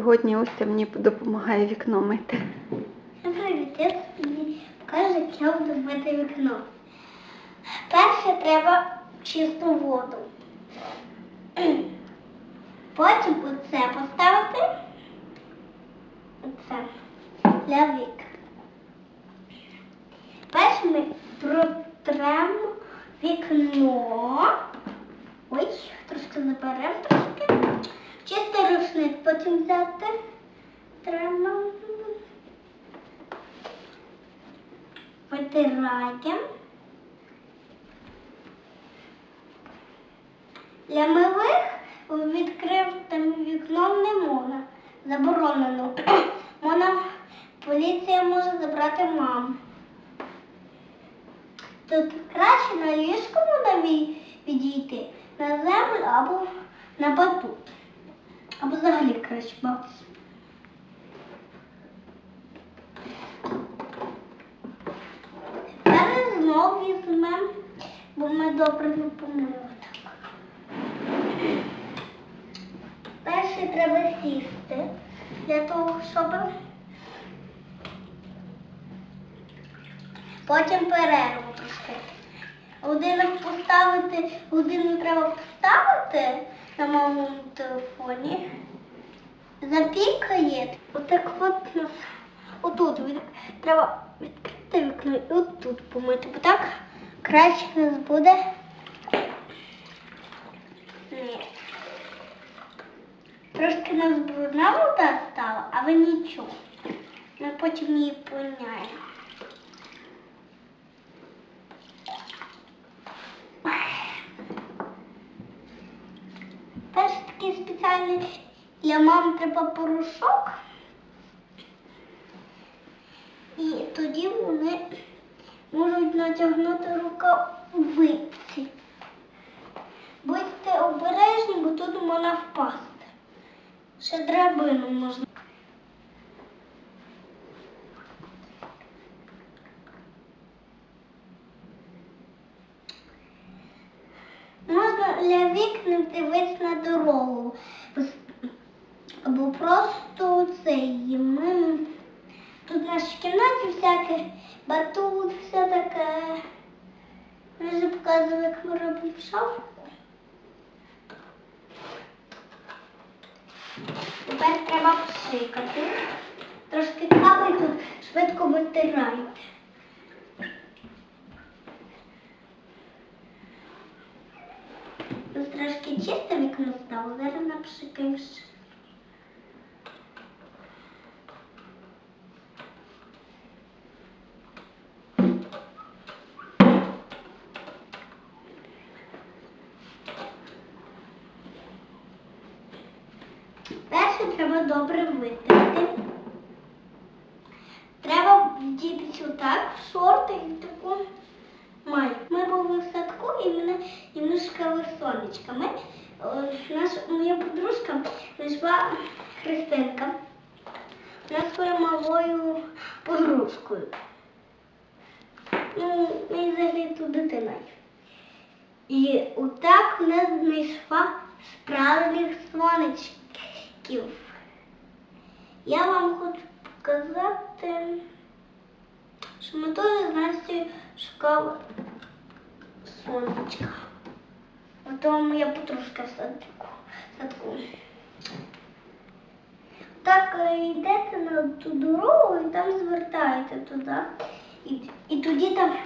Сьогодні Устя мені допомагає вікно мити. Привіт, я тобі покажу, як буду мити вікно. Перше треба чисту воду. Потім оце поставити. Оце для вік. Перше ми протремо вікно. Ой, трошки заберемо рушник потім взяти. Треба. Витираємо. Для милих відкритим вікном не можна. Заборонено. Можна, поліція може забрати маму. Тут краще на ліжку можна відійти, на землю або на батут. Або взагалі краще бавитися. Зараз знову візьмемо, бо ми добре не помили. так. Перше треба сісти для того, щоб потім перерву трошки. Годинник поставити, годинник треба поставити на моєму телефоні. Запікає. Отак от нас отут треба відкрити вікно і отут помити, бо так краще нас буде. Ні. Трошки нас брудна вода стала, але нічого. Ми потім її поміняємо. Спеціальний для мам треба порошок. І тоді вони можуть натягнути рукавиці. Будьте обережні, бо тут можна впасти. Ще драбину можна. Для вікна дивитися на дорогу. Або просто цей. Ми тут в нашій кімнаті всяке батут, все таке. Ми вже показували, як ми робимо шафку. Тепер треба пшикати. Трошки капай тут швидко витирайте. Тут трошки чисте вікно стало, зараз напшикаємо ще. Перше треба добре витерти. Треба вдітися отак в шорти і таку маю. Ми були в садку і мене ми сонечка. Ми, наш, моя подружка знайшла Христинка. Вона своєю малою подружкою. Ну, ми взагалі тут дитина. І отак вона знайшла справжніх сонечків. Я вам хочу показати, що ми теж з Настю шукали сонечка. Ото моя подружка в садку. садку. Так йдете на ту дорогу і там звертаєте туди. І, і тоді там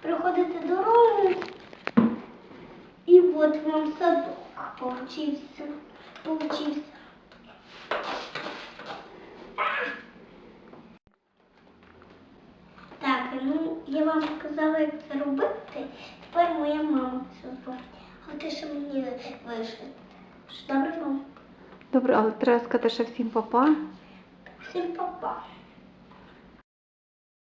приходите дорогу. І от вам садок получився. Получився. Так, ну я вам казала, як це робити. Тепер моя мама це зробить. А ти ще мені вийшли. Добре вам? Добре, але треба сказати ще всім папа. Всім па-па.